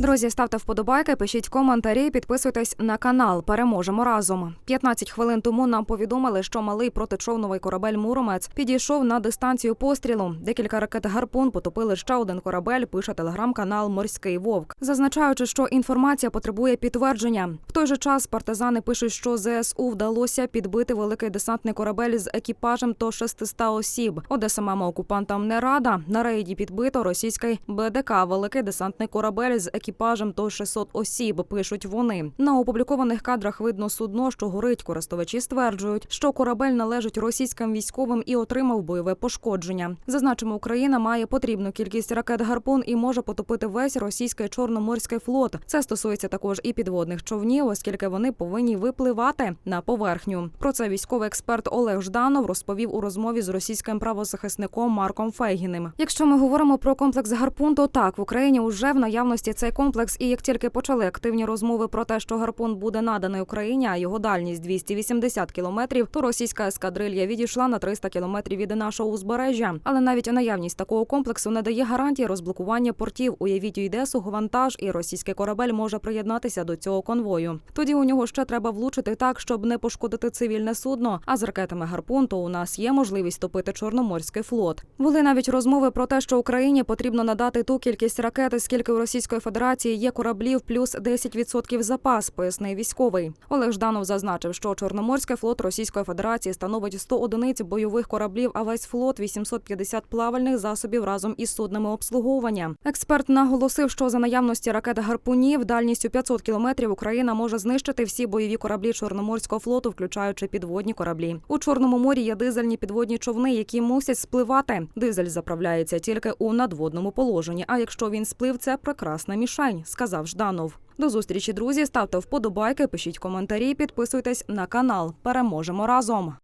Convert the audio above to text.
Друзі, ставте вподобайки, пишіть коментарі, підписуйтесь на канал. Переможемо разом. 15 хвилин тому нам повідомили, що малий протичовновий корабель Муромець підійшов на дистанцію пострілу. Декілька ракет гарпун потопили ще один корабель. Пише телеграм-канал Морський Вовк, зазначаючи, що інформація потребує підтвердження. В той же час партизани пишуть, що ЗСУ вдалося підбити великий десантний корабель з екіпажем до 600 осіб. Одеса мама окупантам не рада. На рейді підбито російський БДК великий десантний корабель з екіпажем до 600 осіб. Пишуть вони на опублікованих кадрах. Видно судно, що горить. Користувачі стверджують, що корабель належить російським військовим і отримав бойове пошкодження. Зазначимо, Україна має потрібну кількість ракет гарпун і може потопити весь російський чорноморський флот. Це стосується також і підводних човнів, оскільки вони повинні випливати на поверхню. Про це військовий експерт Олег Жданов розповів у розмові з російським правозахисником Марком Фейгіним. Якщо ми говоримо про комплекс гарпун, то так в Україні вже в наявності цей комплекс. І як тільки почали активні розмови про те, що гарпун буде наданий Україні, а його дальність 280 кілометрів, то російська ескадрилья відійшла на 300 кілометрів від нашого узбережжя. Але навіть наявність такого комплексу не дає гарантії розблокування портів. Уявіть, йде суговантаж, і російський корабель може приєднатися до цього конвою. Тоді у нього ще треба влучити так, щоб не пошкодити цивільне судно. А з ракетами гарпун то у нас є можливість топити чорноморський флот. Були навіть розмови про те, що Україні потрібно надати ту кількість ракет, скільки у Російської Федерації є кораблів, плюс 10% запас, пояснив військовий. Олег Жданов зазначив, що Чорноморський флот Російської Федерації становить 100 одиниць бойових кораблів, а весь флот 850 плавальних засобів разом із суднами обслуговування. Експерт наголосив, що за наявності ракет гарпунів дальністю 500 кілометрів Україна може знищити всі бойові кораблі Чорноморського флоту, включаючи підводні кораблі. У Чорному морі є дизельні підводні човни, які мусять спливати. Дизель заправляється тільки у надводному положенні. А якщо він сплив, це прекрасна мішень, сказав Жданов. До зустрічі, друзі. Ставте вподобайки, пишіть коментарі, підписуйтесь на канал. Переможемо разом.